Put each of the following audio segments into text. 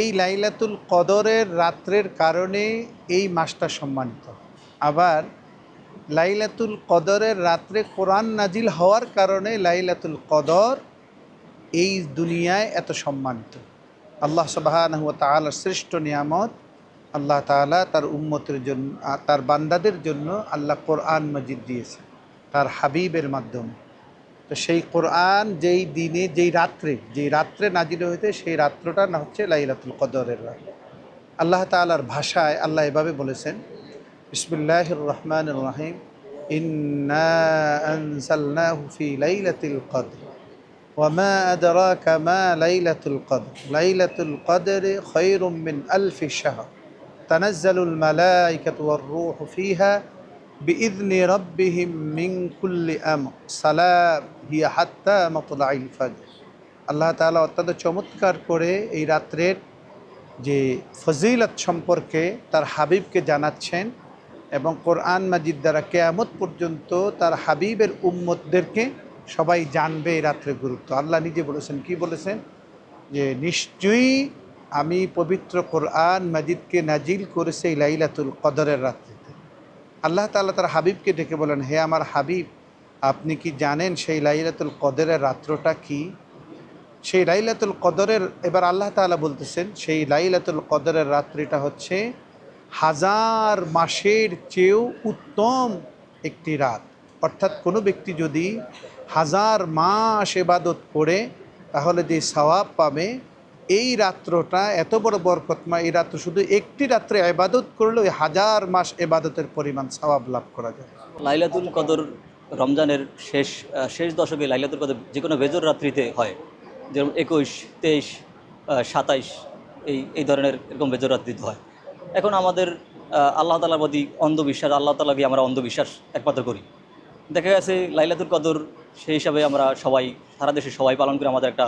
এই লাইলাতুল কদরের রাত্রের কারণে এই মাসটা সম্মানিত। আবার লাইলাতুল কদরের রাত্রে কোরআন নাজিল হওয়ার কারণে লাইলাতুল কদর এই দুনিয়ায় এত সম্মানিত। আল্লাহ সুবাহান তালার শ্রেষ্ঠ নিয়ামত, আল্লাহ তাআলা তার উম্মতের জন্য, তার বান্দাদের জন্য আল্লাহ কোরআন মজিদ দিয়েছে তার হাবিবের মাধ্যমে। তো সেই কোরআন যেই দিনে যেই রাত্রে যেই রাত্রে নাজিল হয়েছে সেই রাত্রটা না হচ্ছে লাইলাতুল কদরের রাত আল্লাহ তাআলার ভাষায় আল্লাহ এভাবে বলেছেন বিসমিল্লাহ রহমান রহিম ইন্না আনসালনাহু ফি লাইলাতিল কদর ওয়ামা আদরাকা মা লাইলাতুল কদর লাইলাতুল কদর খায়রুম মিন আলফি শাহর তানাজ্জালুল মালাইকাতু ওয়ার রূহু ফিহা بإذن ربهم من كل أمر সালাম হিয়া হাত্তা মতলাইল ফাজর। আল্লাহ তাআলা অত্যন্ত চমৎকার করে এই রাত্রের যে ফজিলত সম্পর্কে তার হাবিবকে জানাচ্ছেন এবং কোরআন মাজিদ দ্বারা কেয়ামত পর্যন্ত তার হাবিবের উম্মতদেরকে সবাই জানবে এই রাত্রের গুরুত্ব। আল্লাহ নিজে বলেছেন, কি বলেছেন? যে নিশ্চয়ই আমি পবিত্র কোরআন মাজিদকে নাজিল করেছে এই লাইলাতুল কদরের রাত্রিতে। আল্লাহ তাআলা তার হাবিবকে ডেকে বলেন, হে আমার হাবিব আপনি কি জানেন সেই লাইলাতুল কদরের রাত্রটা কি? সেই লাইলাতুল কদরের, এবার আল্লাহ তাআলা বলতেছেন, সেই লাইলাতুল কদরের রাত্রিটা হচ্ছে হাজার মাসের চেয়েও উত্তম একটি রাত। অর্থাৎ কোনো ব্যক্তি যদি হাজার মাস এবাদত করে, তাহলে যে সওয়াব পাবে, এই রাত্রটা এত বড় বরকতমা এই রাত্র শুধু একটি রাত্রে এবাদত করলে হাজার মাস এবাদতের পরিমাণ সওয়াব লাভ করা যায়। লাইলাতুল কদর রমজানের শেষ শেষ দশকে লাইলাতুল কদর যে কোনো বেজর রাত্রিতে হয়। যেরকম একুশ, তেইশ সাতাইশ, এই এই ধরনের এরকম বেজর রাত্রিতে হয়। এখন আমাদের আল্লাহ তালার প্রতি অন্ধবিশ্বাস, আল্লাহ তালাকে আমরা অন্ধবিশ্বাস একমাত্র করি। দেখা গেছে লাইলাতুল কদর সেই হিসাবে আমরা সবাই, সারা দেশে সবাই পালন করে আমাদের একটা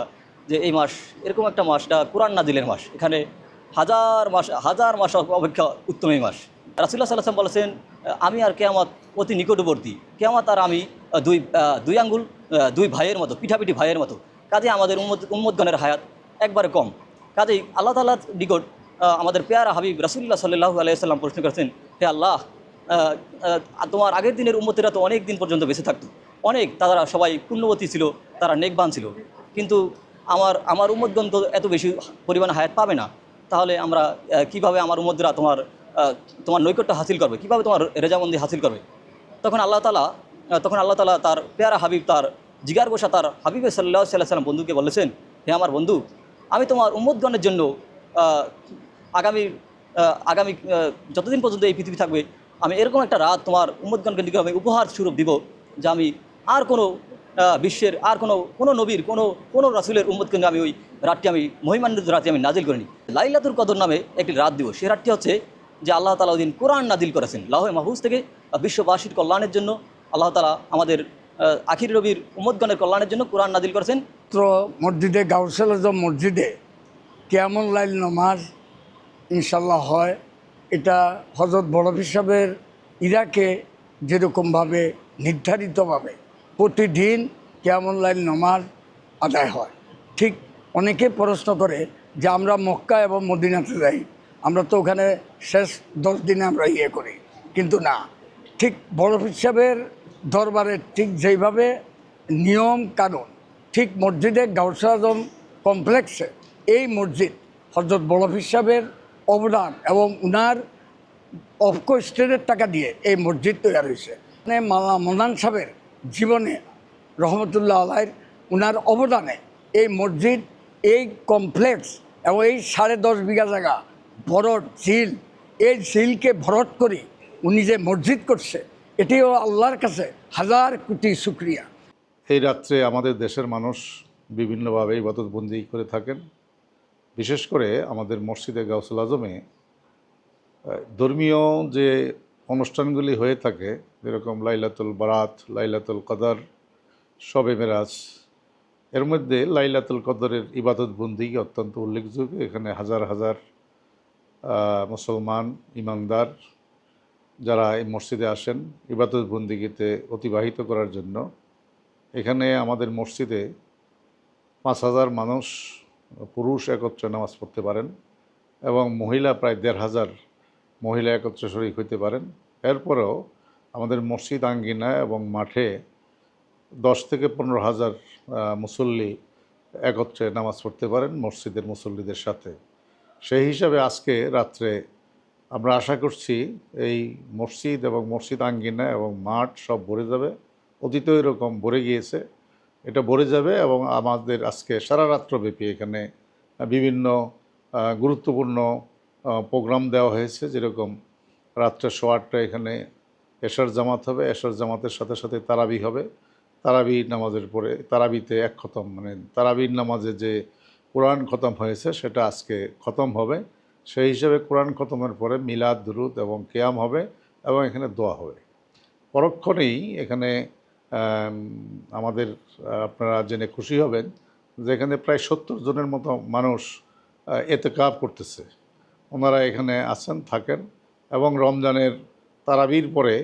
যে এই মাস, এরকম একটা মাসটা কোরআন নাজিলের মাস। এখানে হাজার মাস হাজার মাস অপেক্ষা উত্তম এই মাস। রাসুল্লাহ সাল্লাম বলেছেন আমি আর কেয়ামত অতি নিকটবর্তী। কেয়ামত আর আমি দুই দুই আঙ্গুল দুই ভাইয়ের মতো, পিঠাপিঠি ভাইয়ের মতো। কাজে আমাদের উম্মত, উম্মতগণের হায়াত একবারে কম। কাজেই আল্লাহ তাল্লাহ নিকট আমাদের পেয়ারা হাবিব রাসুল্লাহ সাল্লাহু আলাইসাল্লাম প্রশ্ন করেছেন, হে আল্লাহ তোমার আগের দিনের উম্মতেরা তো অনেক দিন পর্যন্ত বেঁচে থাকতো। অনেক, তারা সবাই পুণ্যবতী ছিল, তারা নেকবান ছিল। কিন্তু আমার আমার উম্মতগণ তো এত বেশি পরিমাণ হায়াত পাবে না। তাহলে আমরা কীভাবে আমার উম্মতরা তোমার তোমার নৈকট্য হাসিল করবে, কীভাবে তোমার রেজামন্দি হাসিল করবে? তখন আল্লাহ তালা তখন আল্লাহ তালা তার পেয়ারা হাবিব, তার জিগার বসা তার হাবিব সাল্লাহ সাল্লাহ সাল্লাম বন্ধুকে বলেছেন, হে আমার বন্ধু, আমি তোমার উম্মতগণের জন্য আগামী আগামী যতদিন পর্যন্ত এই পৃথিবী থাকবে, আমি এরকম একটা রাত তোমার উম্মতগণকে দিকে আমি উপহার স্বরূপ দিব, যে আমি আর কোনো বিশ্বের, আর কোনো কোনো নবীর, কোনো কোনো রাসুলের উম্মতকে আমি ওই রাতটি আমি, মহিমান্বিত রাতটি আমি নাজিল করিনি। লাইলাতুর কদর নামে একটি রাত দিব সেই রাতটি হচ্ছে যে আল্লাহ তালা ওই দিন কোরআন নাজিল করেছেন লাহে মাহফুজ থেকে বিশ্ববাসীর কল্যাণের জন্য, আল্লাহ তালা আমাদের আখির রবির উম্মতগণের কল্যাণের জন্য কোরআন নাজিল করেছেন। মাত্র মসজিদে গাউসেল মসজিদে কেমন লাইল নমাজ ইনশাল্লাহ হয়। এটা হজরত বড় হিসাবের ইরাকে যেরকমভাবে নির্ধারিতভাবে প্রতিদিন কেমন লাইল নমাজ আদায় হয়। ঠিক অনেকে প্রশ্ন করে যে আমরা মক্কা এবং মদিনাতে যাই আমরা তো ওখানে শেষ দশ দিনে আমরা ইয়ে করি। কিন্তু না, ঠিক বড় হিসাবের দরবারে ঠিক যেইভাবে নিয়ম কানুন, ঠিক মসজিদে গাউসে আজম কমপ্লেক্সে এই মসজিদ হজরত বড় হিসাবের অবদান এবং উনার অফকো স্টেটের টাকা দিয়ে এই মসজিদ তৈরি হয়েছে। মানে মালা মনান সাহেবের জীবনে রহমতুল্লাহ আলাইর উনার অবদানে এই মসজিদ, এই কমপ্লেক্স এবং এই সাড়ে দশ বিঘা জায়গা ভরট ঝিল এই ঝিলকে ভরট করে উনি যে মসজিদ করছে, এটিও আল্লাহর কাছে হাজার কোটি শুক্রিয়া। এই রাত্রে আমাদের দেশের মানুষ বিভিন্নভাবে ইবাদতবন্দি করে থাকেন। বিশেষ করে আমাদের মসজিদে গাউসুল আজমে ধর্মীয় যে অনুষ্ঠানগুলি হয়ে থাকে, যেরকম লাইলাতুল বারাত, লাইলাতুল কদর শবে মেরাজ, এর মধ্যে লাইলাতুল কদরের ইবাদতবন্দি অত্যন্ত উল্লেখযোগ্য। এখানে হাজার হাজার মুসলমান ইমানদার যারা এই মসজিদে আসেন ইবাদতবন্দিগিতে অতিবাহিত করার জন্য, এখানে আমাদের মসজিদে পাঁচ হাজার মানুষ, পুরুষ একত্রে নামাজ পড়তে পারেন এবং মহিলা প্রায় দেড় হাজার মহিলা একত্রে শরিক হইতে পারেন। এরপরেও আমাদের মসজিদ আঙ্গিনা এবং মাঠে দশ থেকে পনেরো হাজার মুসল্লি একত্রে নামাজ পড়তে পারেন মসজিদের মুসল্লিদের সাথে। সেই হিসাবে আজকে রাত্রে আমরা আশা করছি এই মসজিদ এবং মসজিদ আঙ্গিনা এবং মাঠ সব ভরে যাবে। অতীতেও এরকম ভরে গিয়েছে। এটা ভরে যাবে এবং আমাদের আজকে সারা রাত্রব্যাপী এখানে বিভিন্ন গুরুত্বপূর্ণ প্রোগ্রাম দেওয়া হয়েছে। যেরকম রাত্রে সোয়া আটটা এখানে এশার জামাত হবে। এশার জামাতের সাথে সাথে তারাবি হবে। তারাবি নামাজের পরে, তারাবিতে এক খতম মানে তারাবির নামাজে যে কোরআন খতম হয়েছে, সেটা আজকে খতম হবে। সেই হিসাবে কোরআন খতমের পরে মিলাদ, দুরুদ এবং কেয়াম হবে এবং এখানে দোয়া হবে। পরক্ষণেই এখানে আমাদের, আপনারা জেনে খুশি হবেন যে এখানে প্রায় সত্তর জনের মতো মানুষ এতে কাপ করতেছে। ওনারা এখানে আছেন, থাকেন এবং রমজানের তারাবির পরে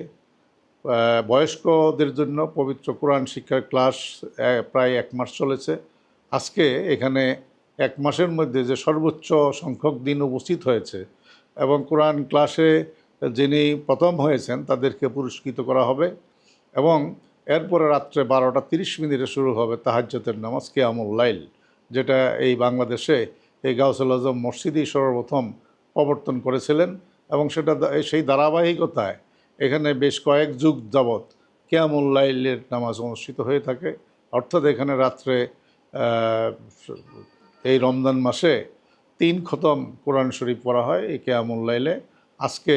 বয়স্কদের জন্য পবিত্র কোরআন শিক্ষার ক্লাস প্রায় এক মাস চলেছে। আজকে এখানে এক মাসের মধ্যে যে সর্বোচ্চ সংখ্যক দিন উপস্থিত হয়েছে এবং কোরআন ক্লাসে যিনি প্রথম হয়েছেন তাদেরকে পুরস্কৃত করা হবে এবং এরপরে রাত্রে বারোটা তিরিশ মিনিটে শুরু হবে তাহাজ্যতের নামাজ, কেয়ামুল লাইল, যেটা এই বাংলাদেশে এই গাউসুল আজম মসজিদই সর্বপ্রথম প্রবর্তন করেছিলেন এবং সেটা সেই ধারাবাহিকতায় এখানে বেশ কয়েক যুগ যাবৎ কেয়ামুল লাইলের নামাজ অনুষ্ঠিত হয়ে থাকে। অর্থাৎ এখানে রাত্রে এই রমজান মাসে তিন খতম কোরআন শরীফ পড়া হয় এই কেয়ামুল লাইলে। আজকে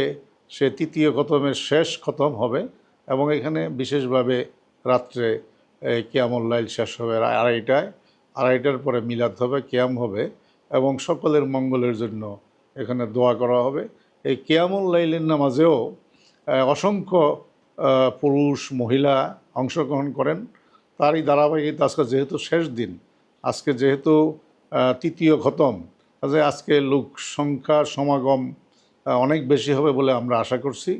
সে তৃতীয় খতমের শেষ খতম হবে এবং এখানে বিশেষভাবে রাত্রে এই কেয়ামুল লাইল শেষ হবে আড়াইটায়। আড়াইটার পরে মিলাদ হবে, কেয়াম হবে এবং সকলের মঙ্গলের জন্য এখানে দোয়া করা হবে। এই কেয়ামুল লাইলের নামাজেও অসংখ্য পুরুষ, মহিলা অংশগ্রহণ করেন। তারই ধারাবাহিকতা আজকে যেহেতু শেষ দিন, আজকে যেহেতু তৃতীয় খতম আজকে লোক সংখ্যা সমাগম অনেক বেশি হবে বলে আমরা আশা করছি।